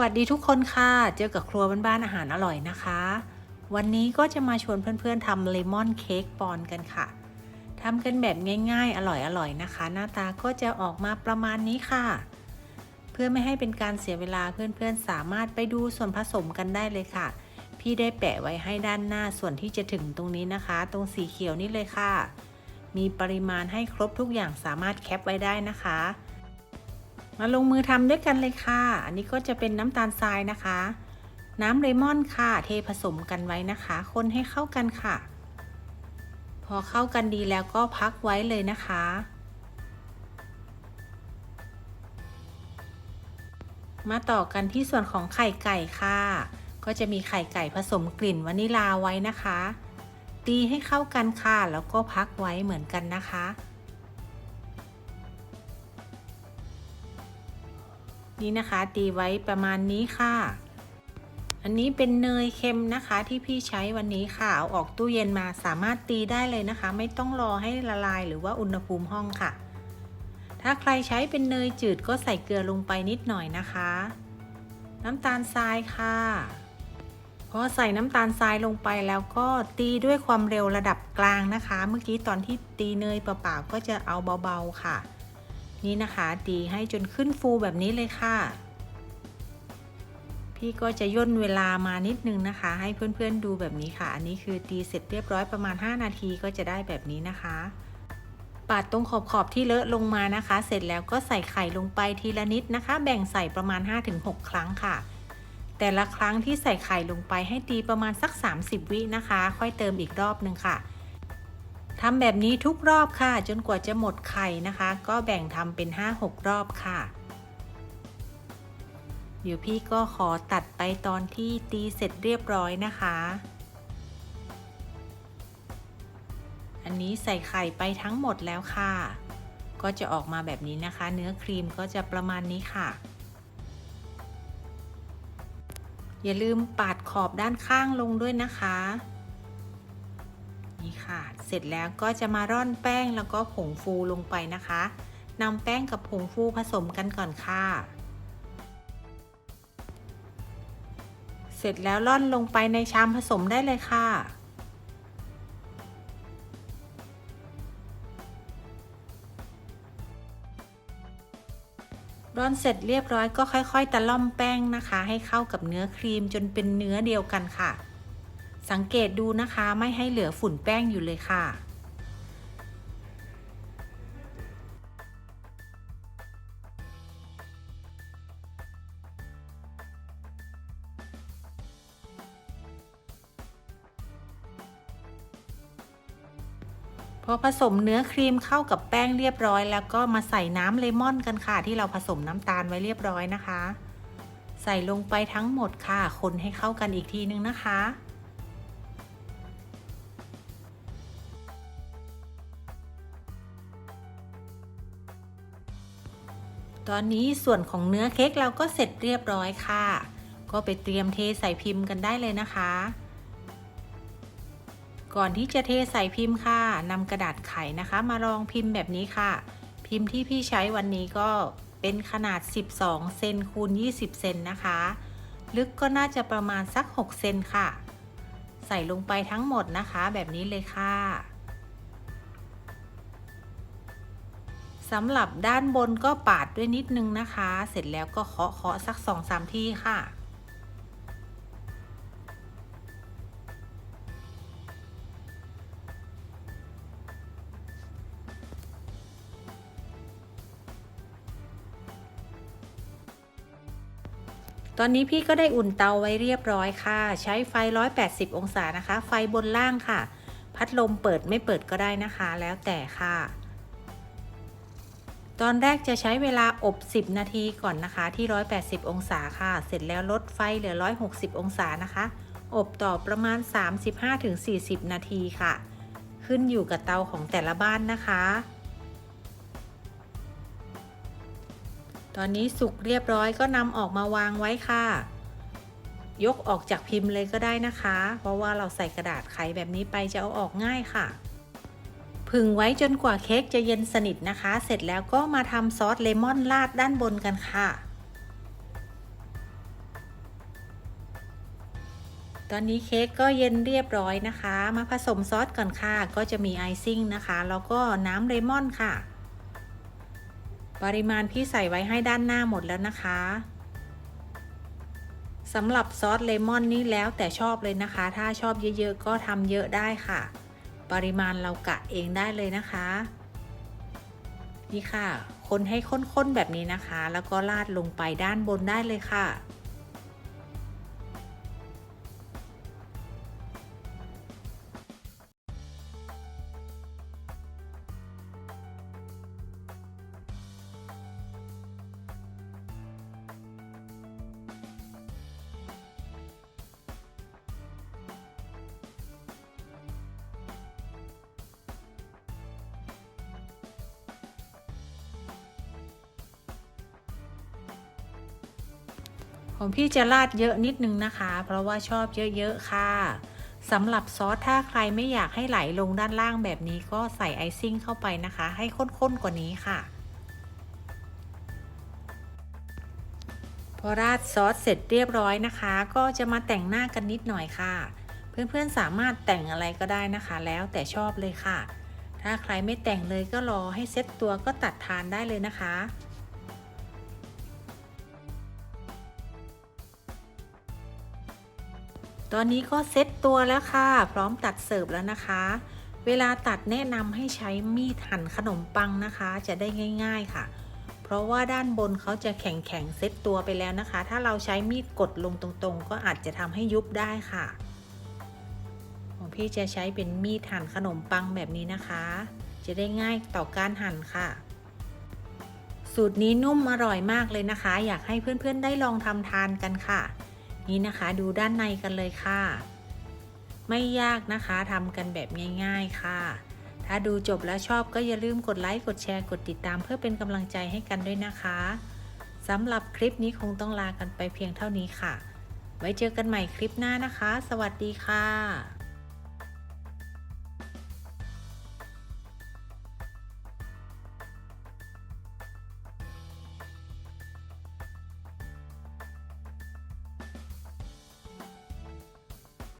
วัสดีทุกคนค่ะ เจอกับครัวบ้านๆอาหารอร่อยนะคะ วันนี้ก็จะมาชวนเพื่อนๆทำเลมอนเค้กปอนกันค่ะทำกันแบบง่ายๆ อร่อยๆนะคะ หน้าตาก็จะออกมาประมาณนี้ค่ะ เพื่อไม่ให้เป็นการเสียเวลาเพื่อนๆ สามารถไปดูส่วนผสมกันได้เลยค่ะ พี่ได้แปะไว้ให้ด้านหน้าส่วนที่จะถึงตรงนี้นะคะ ตรงสีเขียวนี่เลยค่ะ มีปริมาณให้ครบทุกอย่างสามารถแคปไว้ได้นะคะ มาลงมือทำด้วยกันเลยค่ะ อันนี้ก็จะเป็นน้ำตาลทรายนะคะ น้ำเลมอนค่ะ เทผสมกันไว้นะคะ คนให้เข้ากันค่ะ พอเข้ากันดีแล้วก็พักไว้เลยนะคะ มาต่อกันที่ส่วนของไข่ไก่ค่ะ ก็จะมีไข่ไก่ผสมกลิ่นวานิลาไว้นะคะ ตีให้เข้ากันค่ะ แล้วก็พักไว้เหมือนกันนะคะ นี่นะคะตีไว้ประมาณนี้ค่ะ อันนี้เป็นเนยเค็มนะคะที่พี่ใช้วันนี้ค่ะเอาออกตู้เย็นมาสามารถตีได้เลยนะคะ ไม่ต้องรอให้ละลายหรือว่าอุณหภูมิห้องค่ะ ถ้าใครใช้เป็นเนยจืดก็ใส่เกลือลงไปนิดหน่อยนะคะ น้ำตาลทรายค่ะพอใส่น้ำตาลทรายลงไปแล้วก็ตีด้วยความเร็วระดับกลางนะคะ เมื่อกี้ตอนที่ตีเนยเปล่าๆก็จะเอาเบาๆค่ะ นี่นะคะตีให้จนขึ้นฟูแบบนี้เลยค่ะ พี่ก็จะย่นเวลามานิดนึงนะคะ ให้เพื่อนๆดูแบบนี้ค่ะ อันนี้คือตีเสร็จเรียบร้อยประมาณ 5 นาทีก็จะได้แบบนี้นะคะปาดตรงขอบๆที่เลอะลงมานะคะ เสร็จแล้วก็ใส่ไข่ลงไปทีละนิดนะคะ แบ่งใส่ประมาณ 5-6 ครั้งค่ะ แต่ละครั้งที่ใส่ไข่ลงไปให้ตีประมาณสัก 30 วินะคะ ค่อยเติมอีกรอบนึงค่ะ ทำแบบนี้ทุกรอบค่ะ จนกว่าจะหมดไข่นะคะ ก็แบ่งทำเป็น 5-6 รอบค่ะ เดี๋ยวพี่ก็ขอตัดไปตอนที่ตีเสร็จเรียบร้อยนะคะ อันนี้ใส่ไข่ไปทั้งหมดแล้วค่ะ ก็จะออกมาแบบนี้นะคะ เนื้อครีมก็จะประมาณนี้ค่ะอย่าลืมปาดขอบด้านข้างลงด้วยนะคะ นี่ค่ะ เสร็จแล้วก็จะมาร่อนแป้งแล้วก็ผงฟูลงไปนะคะนำแป้งกับผงฟูผสมกันก่อนค่ะ เสร็จแล้วร่อนลงไปในชามผสมได้เลยค่ะร่อนเสร็จเรียบร้อยก็ค่อย ๆ ตะล่อมแป้งนะคะ ให้เข้ากับเนื้อครีมจนเป็นเนื้อเดียวกันค่ะ สังเกตดูนะคะไม่ให้เหลือฝุ่นแป้งอยู่เลยค่ะ พอผสมเนื้อครีมเข้ากับแป้งเรียบร้อย แล้วก็มาใส่น้ำเลมอนกันค่ะ ที่เราผสมน้ำตาลไว้เรียบร้อยนะคะ ใส่ลงไปทั้งหมดค่ะ คนให้เข้ากันอีกทีนึงนะคะ ตอนนี้ส่วนของเนื้อเค้กเราก็เสร็จเรียบร้อยค่ะ ก็ไปเตรียมเทใส่พิมพ์กันได้เลยนะคะ ก่อนที่จะเทใส่พิมพ์ค่ะนำกระดาษไขนะคะ มารองพิมพ์แบบนี้ค่ะ พิมพ์ที่พี่ใช้วันนี้ก็เป็นขนาด 12 เซนคูณ 20 เซนนะคะ ลึกก็น่าจะประมาณสัก 6 เซนค่ะ ใส่ลงไปทั้งหมดนะคะ แบบนี้เลยค่ะ สำหรับด้านบนก็ปาดด้วยนิดนึงนะคะ เสร็จแล้วก็เคาะเคาะสัก2-3ทีค่ะ ตอนนี้พี่ก็ได้อุ่นเตาไว้เรียบร้อยค่ะ ใช้ไฟ 180 องศานะคะ ไฟบนล่างค่ะ พัดลมเปิดไม่เปิดก็ได้นะคะ แล้วแต่ค่ะ ตอนแรกจะใช้เวลาอบ 10 นาทีก่อนนะคะที่ 180 องศาค่ะ เสร็จแล้วลดไฟเหลือ 160 องศานะคะ อบต่อประมาณ 35-40 นาทีค่ะ ขึ้นอยู่กับเตาของแต่ละบ้านนะคะ ตอนนี้สุกเรียบร้อยก็นำออกมาวางไว้ค่ะ ยกออกจากพิมพ์เลยก็ได้นะคะ เพราะว่าเราใส่กระดาษไขแบบนี้ไปจะเอาออกง่ายค่ะ ผึ่งไว้จนกว่าเค้กจะเย็นสนิทนะคะ เสร็จแล้วก็มาทำซอสเลมอนราดด้านบนกันค่ะ ตอนนี้เค้กก็เย็นเรียบร้อยนะคะ มาผสมซอสก่อนค่ะ ก็จะมีไอซิ่งนะคะ แล้วก็น้ำเลมอนค่ะ ปริมาณพี่ใส่ไว้ให้ด้านหน้าหมดแล้วนะคะสำหรับซอสเลมอนนี่แล้วแต่ชอบเลยนะคะ ถ้าชอบเยอะๆก็ทำเยอะได้ค่ะ ปริมาณเรากะเองได้เลยนะคะ นี่ค่ะ คนให้ข้นๆแบบนี้นะคะ แล้วก็ราดลงไปด้านบนได้เลยค่ะ ของพี่จะราดเยอะนิดนึงนะคะ เพราะว่าชอบเยอะๆค่ะสำหรับซอสถ้าใครไม่อยากให้ไหลลงด้านล่างแบบนี้ก็ใส่ไอซิ่งเข้าไปนะคะ ให้ข้นๆกว่านี้ค่ะ พอราดซอสเสร็จเรียบร้อยนะคะ ก็จะมาแต่งหน้ากันนิดหน่อยค่ะ เพื่อนๆสามารถแต่งอะไรก็ได้นะคะ แล้วแต่ชอบเลยค่ะ ถ้าใครไม่แต่งเลยก็รอให้เซ็ตตัวก็ตัดทานได้เลยนะคะ ตอนนี้ก็เซ็ตตัวแล้วค่ะ พร้อมตัดเสิร์ฟแล้วนะคะ เวลาตัดแนะนำให้ใช้มีดหั่นขนมปังนะคะ จะได้ง่าย ๆค่ะ เพราะว่าด้านบนเขาจะแข็งๆเซ็ตตัวไปแล้วนะคะ ถ้าเราใช้มีดกดลงตรงๆ ก็อาจจะทำให้ยุบได้ค่ะของพี่จะใช้เป็นมีดหั่นขนมปังแบบนี้นะคะ จะได้ง่ายต่อการหั่นค่ะ สูตรนี้นุ่มอร่อยมากเลยนะคะ อยากให้เพื่อนๆได้ลองทำทานกันค่ะ นี่นะคะดูด้านในกันเลยค่ะ ไม่ยากนะคะทำกันแบบง่าย ๆค่ะ ถ้าดูจบแล้วชอบก็อย่าลืมกดไลค์กดแชร์กดติดตามเพื่อเป็นกำลังใจให้กันด้วยนะคะสำหรับคลิปนี้คงต้องลากันไปเพียงเท่านี้ค่ะ ไว้เจอกันใหม่คลิปหน้านะคะ สวัสดีค่ะ